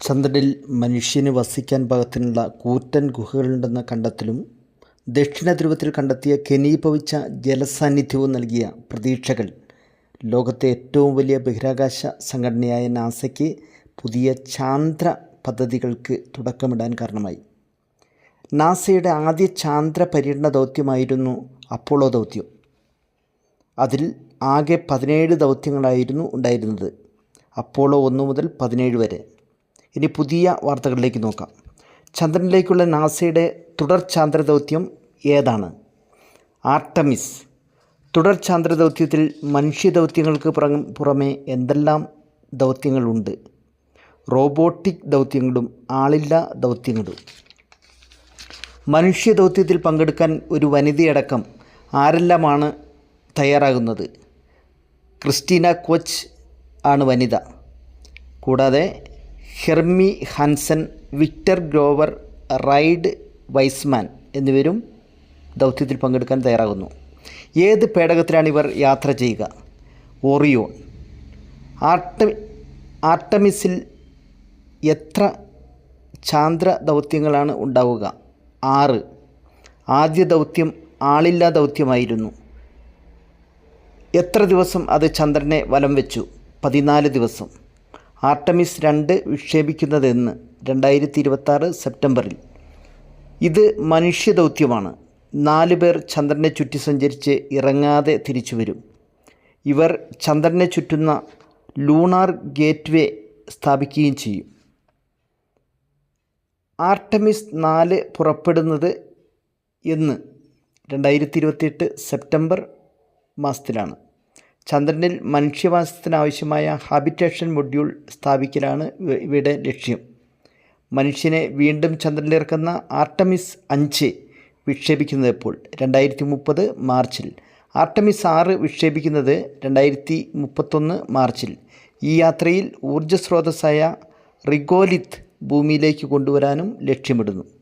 ചന്ദ്രനിൽ മനുഷ്യന് വസിക്കാൻ പാകത്തിനുള്ള കൂറ്റൻ ഗുഹകളുണ്ടെന്ന കണ്ടെത്തലും ദക്ഷിണ ധ്രുവത്തിൽ കണ്ടെത്തിയ കെനീഭവിച്ച ജലസാന്നിധ്യവും നൽകിയ പ്രതീക്ഷകൾ ലോകത്തെ ഏറ്റവും വലിയ ബഹിരാകാശ സംഘടനയായ നാസയ്ക്ക് പുതിയ ചാന്ദ്ര പദ്ധതികൾക്ക് തുടക്കമിടാൻ കാരണമായി. നാസയുടെ ആദ്യ ചാന്ദ്ര പര്യടന ദൗത്യമായിരുന്നു അപ്പോളോ ദൗത്യം. അതിൽ ആകെ പതിനേഴ് ദൗത്യങ്ങളായിരുന്നു ഉണ്ടായിരുന്നത്. അപ്പോളോ ഒന്ന് മുതൽ പതിനേഴ് വരെ. ഇനി പുതിയ വാർത്തകളിലേക്ക് നോക്കാം. ചന്ദ്രനിലേക്കുള്ള നാസയുടെ തുടർ ചാന്ദ്ര ദൗത്യം ഏതാണ്? ആർട്ടമിസ്. തുടർ ചാന്ദ്ര ദൗത്യത്തിൽ മനുഷ്യ ദൗത്യങ്ങൾക്ക് പുറം പുറമെ എന്തെല്ലാം ദൗത്യങ്ങളുണ്ട്? റോബോട്ടിക് ദൗത്യങ്ങളും ആളില്ല ദൗത്യങ്ങളും. മനുഷ്യ ദൗത്യത്തിൽ പങ്കെടുക്കാൻ ഒരു വനിതയടക്കം ആരെല്ലാമാണ് തയ്യാറാകുന്നത്? ക്രിസ്റ്റീന കോച്ച് ആണ് വനിത. കൂടാതെ Jeremy Hansen Victor Glover Reid Wiseman എന്നിവരും ദൗത്യത്തിൽ പങ്കെടുക്കാൻ തയ്യാറാകുന്നു. ഏത് പേടകത്തിലാണ് ഇവർ യാത്ര ചെയ്യുക? ഓറിയോൺ. ആർട്ട ആർട്ടമിസിൽ എത്ര ചാന്ദ്ര ദൗത്യങ്ങളാണ് ഉണ്ടാവുക? ആറ്. ആദ്യ ദൗത്യം ആളില്ലാ ദൗത്യമായിരുന്നു. എത്ര ദിവസം അത് ചന്ദ്രനെ വലം വെച്ചു? പതിനാല് ദിവസം. ആർട്ടമിസ് രണ്ട് വിക്ഷേപിക്കുന്നതെന്ന് രണ്ടായിരത്തി ഇരുപത്താറ് സെപ്റ്റംബറിൽ. ഇത് മനുഷ്യദൗത്യമാണ്. നാല് പേർ ചന്ദ്രനെ ചുറ്റി സഞ്ചരിച്ച് ഇറങ്ങാതെ തിരിച്ചു വരും. ഇവർ ചന്ദ്രനെ ചുറ്റുന്ന ലൂണാർ ഗേറ്റ്വേ സ്ഥാപിക്കുകയും ചെയ്യും. ആർട്ടമിസ് നാല് പുറപ്പെടുന്നത് എന്ന് രണ്ടായിരത്തി ഇരുപത്തിയെട്ട് സെപ്റ്റംബർ മാസത്തിലാണ്. ചന്ദ്രനിൽ മനുഷ്യവാസത്തിനാവശ്യമായ ഹാബിറ്റേഷൻ മൊഡ്യൂൾ സ്ഥാപിക്കലാണ് ഇവ- ഇവയുടെ ലക്ഷ്യം. മനുഷ്യനെ വീണ്ടും ചന്ദ്രനിലിറക്കുന്ന ആർട്ടമിസ് അഞ്ച് വിക്ഷേപിക്കുന്നത് എപ്പോൾ രണ്ടായിരത്തി മുപ്പത് മാർച്ചിൽ. ആർട്ടമിസ് ആറ് വിക്ഷേപിക്കുന്നത് രണ്ടായിരത്തി മുപ്പത്തൊന്ന് മാർച്ചിൽ. ഈ യാത്രയിൽ ഊർജസ്രോതസ്സായ റിഗോലിത്ത് ഭൂമിയിലേക്ക് കൊണ്ടുവരാനും ലക്ഷ്യമിടുന്നു.